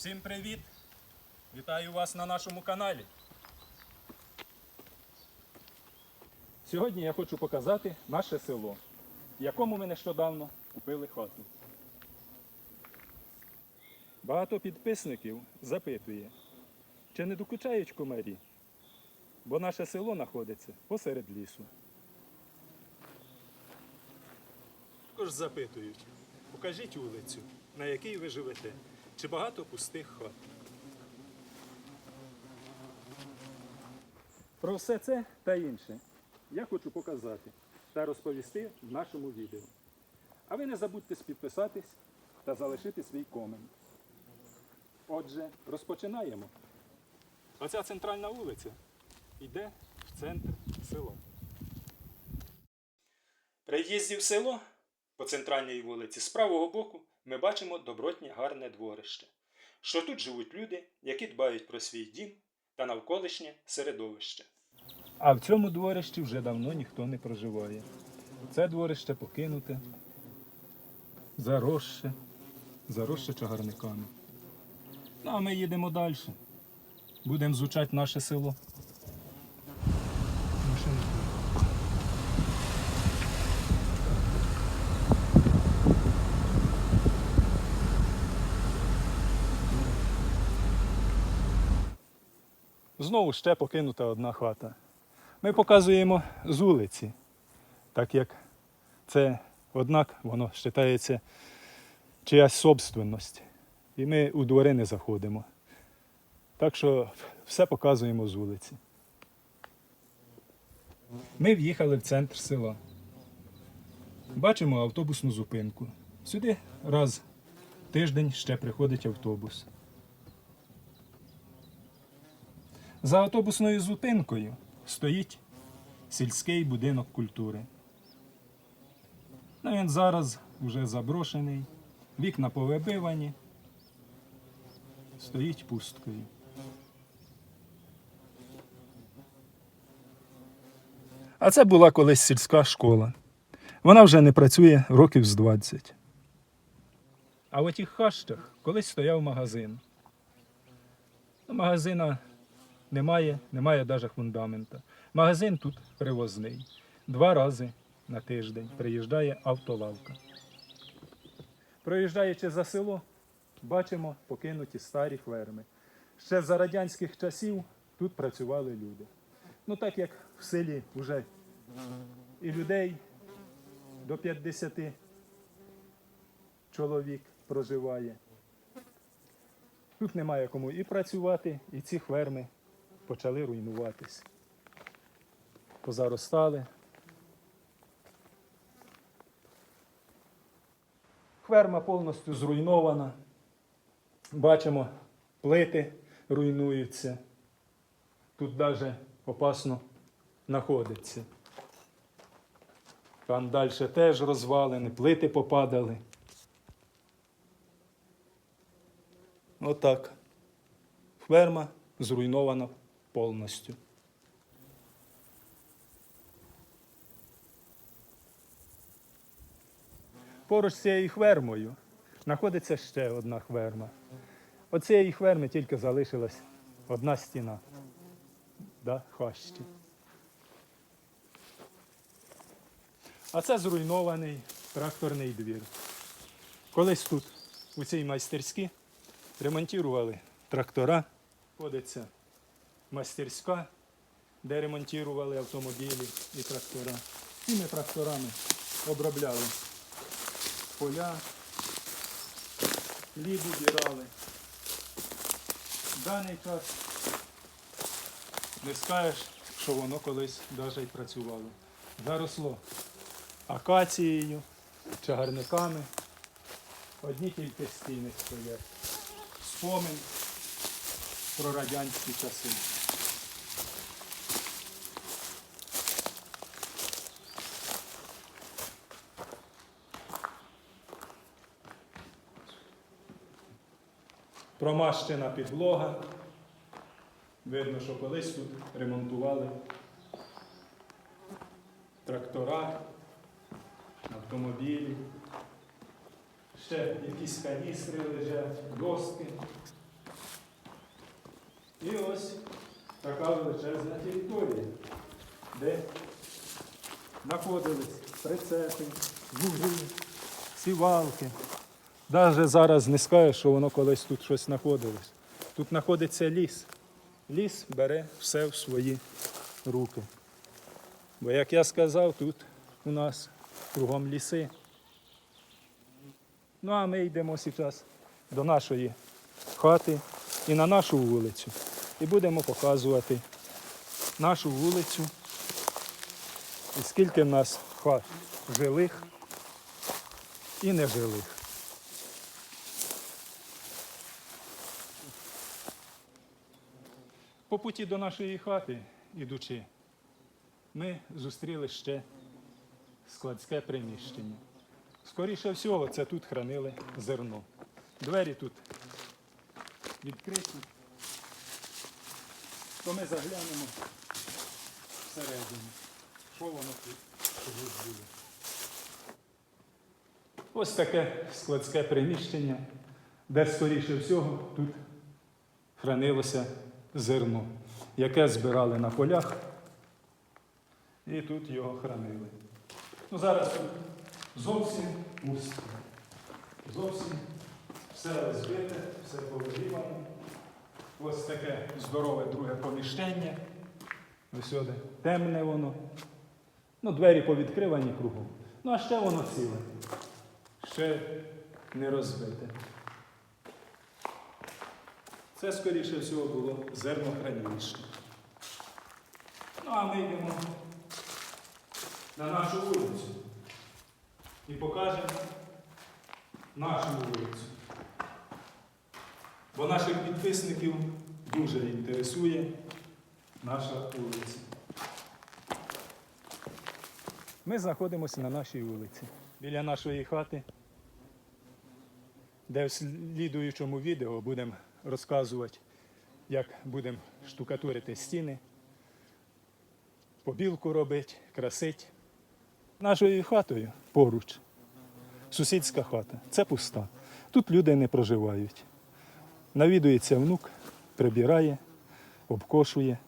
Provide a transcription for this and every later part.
Всім привіт! Вітаю вас на нашому каналі. Сьогодні я хочу показати наше село, в якому ми нещодавно купили хату. Багато підписників запитує, чи не докучають комарі, бо наше село знаходиться посеред лісу. Також запитують, покажіть вулицю, на якій ви живете, чи багато пустих хат. Про все це та інше я хочу показати та розповісти в нашому відео. А ви не забудьте підписатись та залишити свій комент. Отже, розпочинаємо. Оця центральна вулиця йде в центр села. При в'їзді в село по центральній вулиці з правого боку ми бачимо добротнє гарне дворище, що тут живуть люди, які дбають про свій дім та навколишнє середовище. А в цьому дворищі вже давно ніхто не проживає. Це дворище покинуте, заросше, заросше чагарниками. Ну, а ми їдемо далі. Будемо звучати наше село. Знову ще покинута одна хата. Ми показуємо з вулиці, так як це, однак, воно вважається чиясь собственність. І ми у двори не заходимо. Так що все показуємо з вулиці. Ми в'їхали в центр села. Бачимо автобусну зупинку. Сюди раз в тиждень ще приходить автобус. За автобусною зупинкою стоїть сільський будинок культури. Ну, він зараз вже заброшений, вікна повибивані, стоїть пусткою. А це була колись сільська школа. Вона вже не працює років з 20. А в отіх хащах колись стояв магазин. Магазина немає, немає навіть фундамента. Магазин тут привозний. Два рази на тиждень приїжджає автолавка. Проїжджаючи за село, бачимо покинуті старі ферми. Ще за радянських часів тут працювали люди. Ну так як в селі вже і людей до 50 чоловік проживає. Тут немає кому і працювати, і ці ферми почали руйнуватись. Позаростали. Ферма повністю зруйнована. Бачимо, плити руйнуються. Тут навіть опасно знаходиться. Там далі теж розвалини, плити попадали. Отак. Ферма зруйнована повністю. Поруч з цією хвермою знаходиться ще одна хверма. От цієї хверми тільки залишилась одна стіна. Да, хащі. А це зруйнований тракторний двір. Колись тут, у цій майстерській, ремонтували трактора. Ходиться мастерська, де ремонтували автомобілі і трактора. Цими тракторами обробляли поля, хліб убирали. Даний час не скажеш, що воно колись навіть працювало. Заросло акацією, чагарниками. Одні тільки стіни стоять. Спомин про радянські часи. Промащена підлога. Видно, що колись тут ремонтували трактора, автомобілі. Ще якісь каністри лежать, доски. І ось така величезна територія, де знаходились прицепи, вугли, сівалки. Навіть зараз не скажеш, що воно колись тут щось знаходилось. Тут знаходиться ліс. Ліс бере все в свої руки. Бо, як я сказав, тут у нас кругом ліси. Ну а ми йдемо зараз до нашої хати і на нашу вулицю. І будемо показувати нашу вулицю. І скільки в нас хат жилих і нежилих. По путі до нашої хати, ідучи, ми зустріли ще складське приміщення. Скоріше всього, це тут хранили зерно. Двері тут відкриті. То ми заглянемо всередину. Що воно тут було. Ось таке складське приміщення, де, скоріше всього, тут хранилося зерно, яке збирали на полях і тут його хранили. Ну, зараз тут зовсім пусто. Зовсім все розбите, все повирівано. Ось таке здорове друге поміщення. Ось сюди темне воно. Ну, двері повідкривані кругом. Ну, а ще воно ціле. Ще не розбите. Це, скоріше всього, було зернохранилище. Ну, а ми йдемо на нашу вулицю і покажемо нашу вулицю. Бо наших підписників дуже інтересує наша вулиця. Ми знаходимося на нашій вулиці, біля нашої хати, де в слідуючому відео будемо розказувати, як будемо штукатурити стіни, побілку робити, красити. Нашою хатою поруч. Сусідська хата. Це пуста. Тут люди не проживають. Навідується внук, прибирає, обкошує.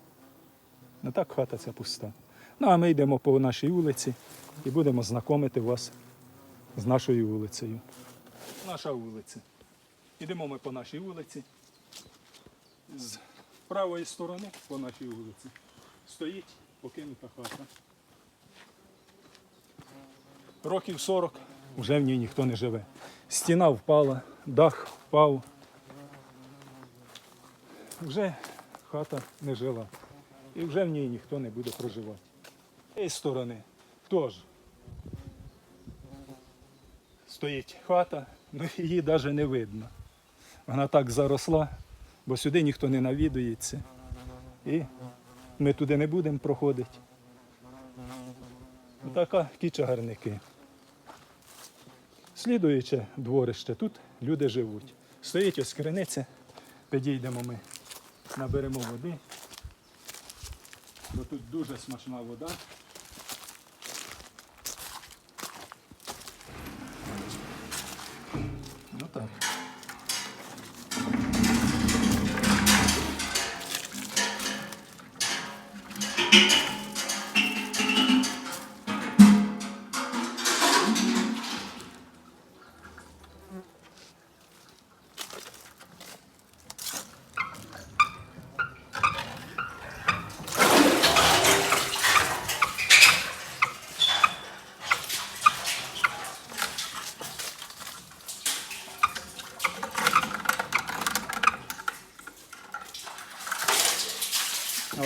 Ну так хата ця пуста. Ну а ми йдемо по нашій вулиці і будемо знайомити вас з нашою вулицею. Наша вулиця. Йдемо ми по нашій вулиці. З правої сторони по нашій вулиці стоїть покинута хата. Років 40 вже в ній ніхто не живе. Стіна впала, дах впав. Вже хата не жила. І вже в ній ніхто не буде проживати. З цієї сторони теж стоїть хата, ну її навіть не видно. Вона так заросла, бо сюди ніхто не навідується. І ми туди не будемо проходити. Така ті чагарники. Слідуюче дворище, тут люди живуть. Стоїть ось криниця, підійдемо ми, наберемо води, бо тут дуже смачна вода.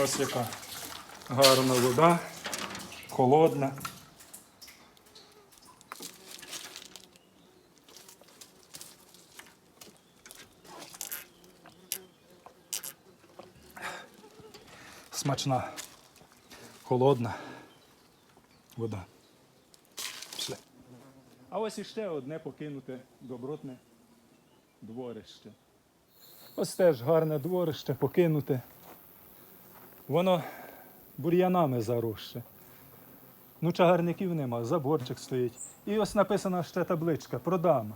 Ось яка гарна вода, холодна. Смачна, холодна вода. Все. А ось іще одне покинуте добротне дворище. Ось теж гарне дворище покинуте. Воно бур'янами заросше. Ну, чагарників нема, заборчик стоїть. І ось написана ще табличка продам.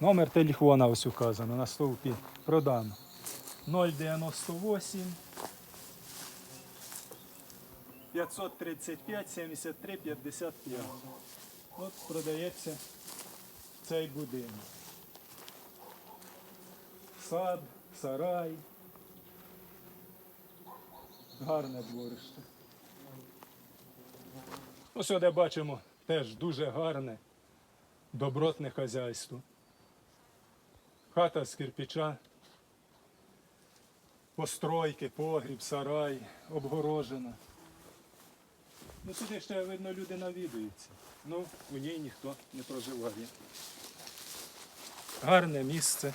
Номер телефона ось указано на стовпі. Продам. 098 535 73 55. От продається цей будинок. Сад, сарай. Гарне дворище. Ну, сюди бачимо теж дуже гарне, добротне хазяйство. Хата з кирпича, постройки, погріб, сарай, обгорожена. Ну сюди ще видно люди навідуються. Ну, у ній ніхто не проживає. Гарне місце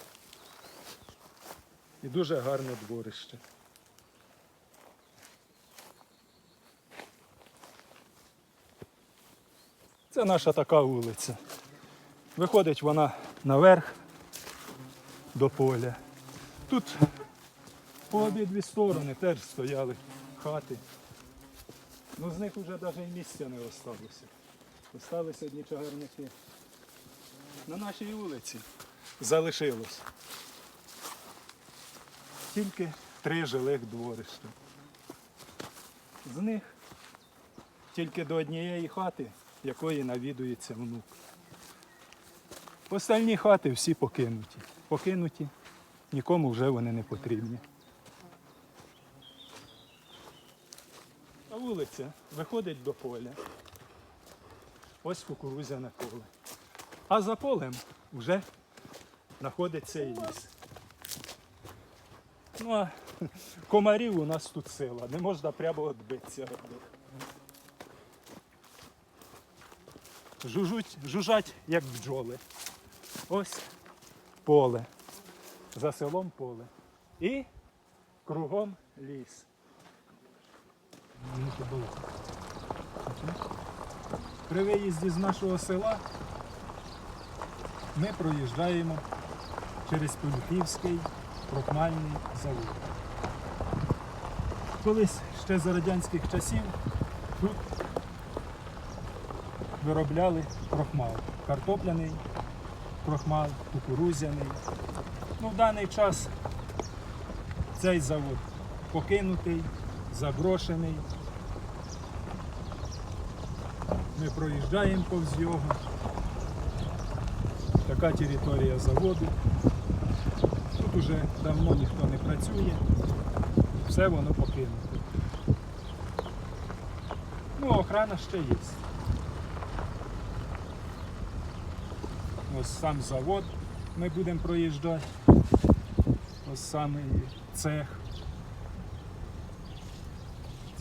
і дуже гарне дворище. Це наша така вулиця. Виходить вона наверх до поля. Тут по обидві сторони теж стояли хати. Ну з них вже навіть місця не осталося. Осталися одні чагарники. На нашій вулиці залишилось тільки три жилих дворища. З них тільки до однієї хати, якої навідується внук. Остальні хати всі покинуті. Покинуті, нікому вже вони не потрібні. А вулиця виходить до поля. Ось кукурузяне поле. А за полем вже знаходиться і ліс. Ну а комарів у нас тут сила, не можна прямо відбитися. від них. Жужуть, жужжать, як бджоли. Ось поле. За селом поле. І кругом ліс. При виїзді з нашого села ми проїжджаємо через Полюхівський крохмальний завод. Колись ще за радянських часів тут виробляли крохмал. Картопляний крохмал, кукурузяний. Ну, в даний час цей завод покинутий, заброшений. Ми проїжджаємо повз його. Така територія заводу. Тут уже давно ніхто не працює. Все воно покинуте. Ну, охрана ще є. Ось сам завод ми будемо проїжджати. Ось саме цех.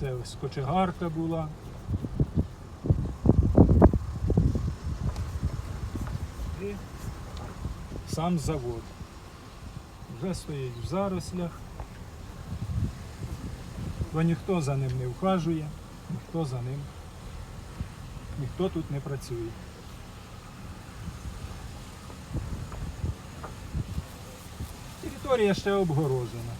Це ось кочегарка була. І сам завод. Вже стоїть в зарослях. Бо ніхто за ним не вхажує, ніхто за ним, ніхто тут не працює. Територія ще обгорожена.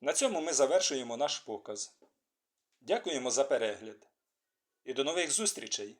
На цьому ми завершуємо наш показ. Дякуємо за перегляд і до нових зустрічей!